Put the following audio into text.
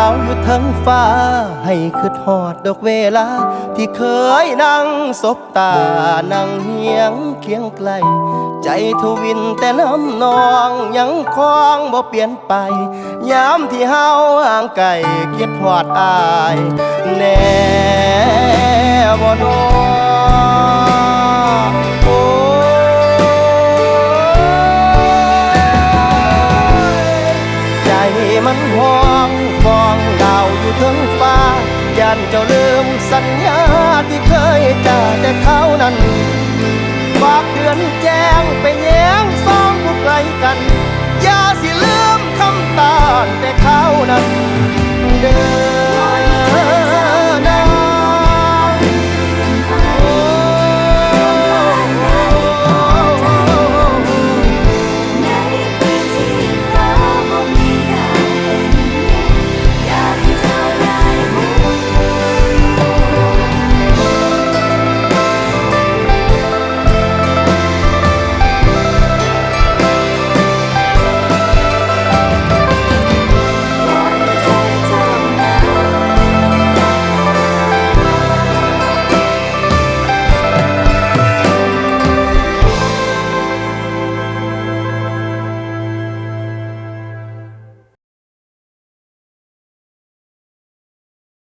าวอยู่ทั้งฟ้า ให้คือทอดดอกเวลา ที่เคยนั่งสบตา นั่งเฮียงเคียงไกล ใจทวินแต่น้ำนองยังคล้องบ่เปลี่ยนไป ยามที่เฮาห่างไกลคิดทอดอาย แน่บ่นอ มันห้องฟองดาวอยู่ทั้งฟ้ายันเจ้าลืมสัญญาที่เคยจ่าแต่เขานั้นฝากเดือนแจ้งไปย